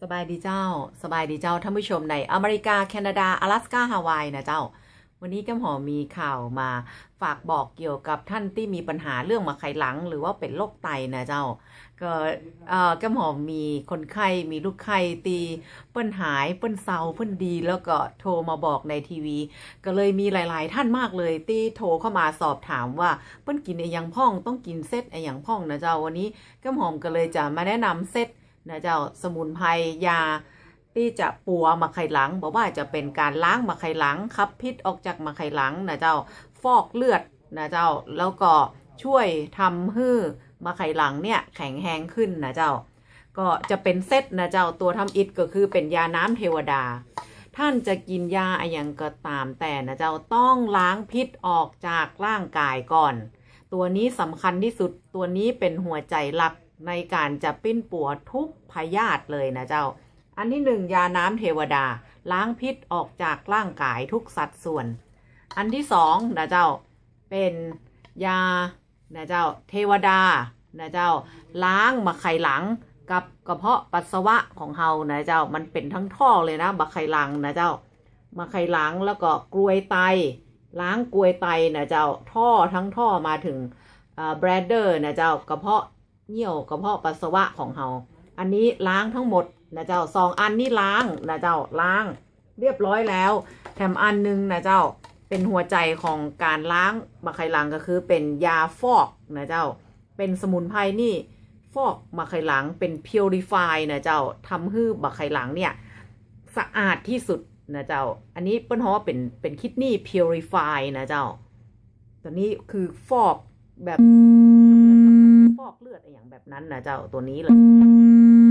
สบายดีเจ้า สบายดีเจ้าท่านผู้ชมในอเมริกา แคนาดา 阿拉斯กาฮาวายนะเจ้า วันนี้แก้มหอมมีข่าวมาฝากบอกเกี่ยวกับท่านที่มีปัญหาเรื่องมาไขหลัง หรือว่าเป็นโรคไตนะเจ้า ก็เอ่อแก้มหอมมีคนไข้มีลูกไข้ตีเปิ้นหายเปิ้นเซาเปิ้นดี แล้วก็โทรมาบอกในทีวี ก็เลยมีหลาย ๆ ท่านมากเลยที่โทรเข้ามาสอบถามว่าเปิ้นกินไอ้หยังพ่องต้องกินเซตไอ้หยังพ่องนะเจ้าวันนี้แก้มหอมก็เลยจะมาแนะนำเซต นะเจ้าสมุนไพรยาที่จะปัวมะไข่หลังบอกว่าจะเป็นการล้างมะไข่หลังขับพิษออกจากมะไข่หลังนะเจ้าฟอกเลือดนะเจ้าแล้วก็ช่วยทำให้มะไข่หลังเนี่ยแข็งแรงขึ้นนะเจ้า ก็จะเป็นเซตนะเจ้าตัวทำอิฐก็คือเป็นยาน้ำเทวดา ท่านจะกินยาอะไรย่างก็ตามแต่นะเจ้าต้องล้างพิษออกจากร่างกายก่อน ตัวนี้สำคัญที่สุดตัวนี้เป็นหัวใจหลัก ในการจะปิ้นปัวทุกพยาธิเลยนะเจ้า อันที่หนึ่งยาน้ำเทวดา ล้างพิษออกจากร่างกายทุกสัดส่วน อันที่สองนะเจ้าเป็นยานะเจ้าเทวดานะเจ้า ล้างมะไข่หลังกับกระเพาะปัสสาวะของเฮานะเจ้ามันเป็นทั้งท่อเลยนะมะไข่หลังนะเจ้ามะไข่หลังแล้วก็กรวยไต ล้างกรวยไตนะเจ้าท่อทั้งท่อมาถึงแบรดเดอร์นะเจ้ากระเพาะ เหี่ยวกระเพาะปัสสาวะของเฮาอันนี้ล้างทั้งหมดนะเจ้าสองอันนี้ล้างนะเจ้าล้าง เรียบร้อยแล้ว แถมอันหนึงนะเจ้าเป็นหัวใจของการล้างมะไข่หลังก็คือเป็นยาฟอกนะเจ้า เป็นสมุนไพรนี่ฟอกมะไข่หลังเป็น purify นะเจ้าทำให้มะไข่หลังเนี่ยสะอาดที่สุดนะเจ้า อันนี้เปิ้ลฮอว่าเป็นเป็นคิดนี่ purify นะเจ้า ตัวนี้คือฟอกแบบ ฟอกเลือดอะไรอย่างแบบนั้นนะเจ้าตัวนี้เลย